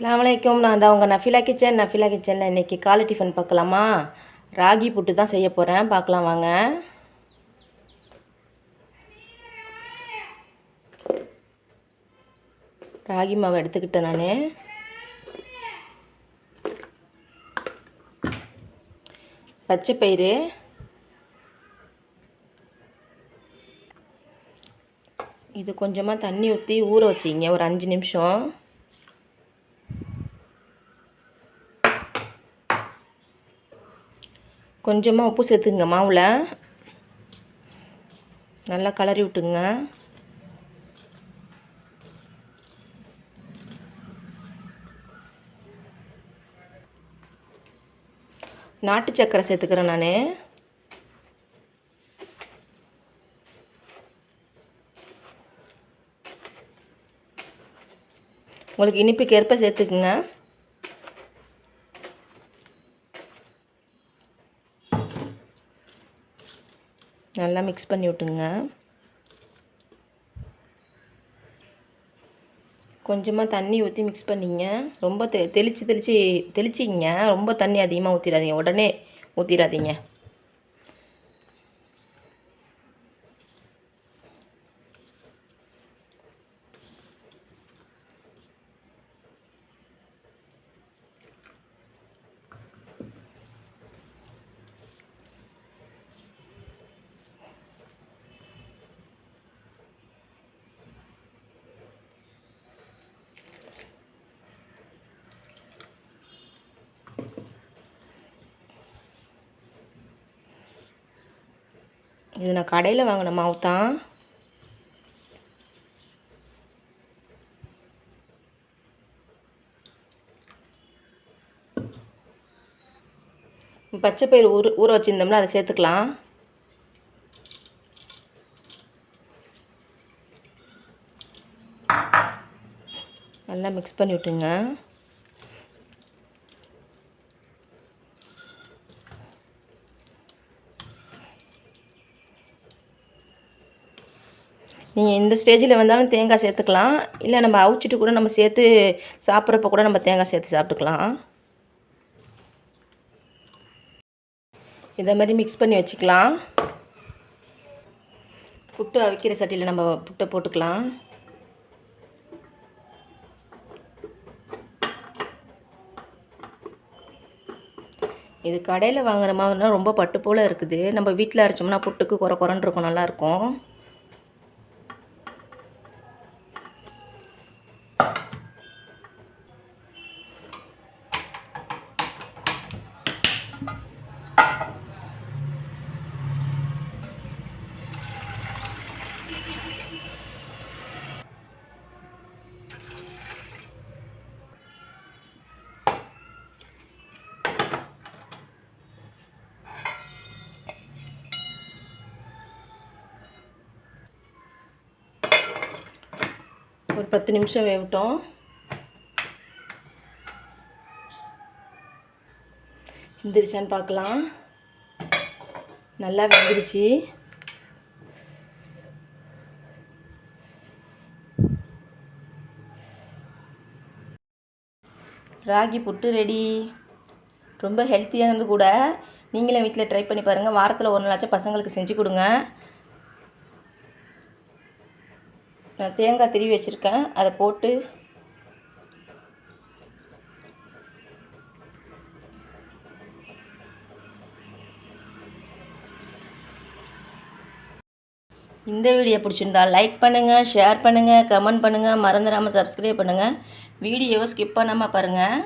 அஸ்ஸலாமு அலைக்கும் நான் தான் உங்கள் நஃபிலா கிச்சன் நஃபிலா கிச்சனில் இன்றைக்கி காலை டிஃபன் பார்க்கலாமா? ராகி புட்டு தான் செய்ய போகிறேன் பார்க்கலாம் வாங்க. ராகி மாவு எடுத்துக்கிட்டேன் நான். பச்சை பயிறு. இது கொஞ்சமாக தண்ணி ஊற்றி ஊற வச்சிங்க. ஒரு அஞ்சு நிமிஷம். கொஞ்சமாக உப்பு சேர்த்துங்க மாவில். நல்லா கலரி விட்டுங்க. நாட்டு சக்கரை சேர்த்துக்கிறேன் நான். உங்களுக்கு இனிப்புக்கு ஏற்ப சேர்த்துக்குங்க. நல்லா மிக்ஸ் பண்ணி விட்டுங்க. கொஞ்சமாக தண்ணி ஊற்றி மிக்ஸ் பண்ணிங்க. ரொம்ப தெ தெளித்து தெளித்து தெளிச்சிங்க. ரொம்ப தண்ணி அதிகமாக ஊற்றிடாதீங்க உடனே ஊற்றிடாதீங்க இது நான் கடையில் வாங்கின மாவு தான். பச்சை பயிர் ஊற ஊற வச்சுருந்தோம்னா அதை சேர்த்துக்கலாம். நல்லா மிக்ஸ் பண்ணி விட்டுங்க நீங்கள் இந்த ஸ்டேஜில் வந்தாலும் தேங்காய் சேர்த்துக்கலாம். இல்லை நம்ம அவிச்சிட்டு கூட நம்ம சேர்த்து சாப்பிட்றப்ப கூட நம்ம தேங்காய் சேர்த்து சாப்பிட்டுக்கலாம். இதை மாதிரி மிக்ஸ் பண்ணி வச்சுக்கலாம். புட்டு அவிக்கிற சட்டியில் நம்ம புட்டை போட்டுக்கலாம். இது கடையில் வாங்குற மாதிரினா ரொம்ப பட்டு போல் இருக்குது. நம்ம வீட்டில் அரைச்சோம்னா புட்டுக்கு குறை குறன்னு இருக்கும் நல்லாயிருக்கும் ஒரு பத்து நிமிஷம் வேகட்டும். வெந்துருச்சான்னு பார்க்கலாம். நல்லா வெந்துருச்சு. ராகி புட்டு ரெடி. ரொம்ப ஹெல்த்தியானது கூட நீங்களும் வீட்டில் ட்ரை பண்ணி பாருங்கள் வாரத்தில் ஒரு நாளாச்சும் பசங்களுக்கு செஞ்சு கொடுங்க. நான் தேங்காய் திருவி வச்சுருக்கேன். அதை போட்டு இந்த வீடியோ பிடிச்சிருந்தா லைக் பண்ணுங்கள் ஷேர் பண்ணுங்கள் கமெண்ட் பண்ணுங்கள் மறந்துடாமல் சப்ஸ்கிரைப் பண்ணுங்கள் வீடியோவை ஸ்கிப் பண்ணாமல் பாருங்கள்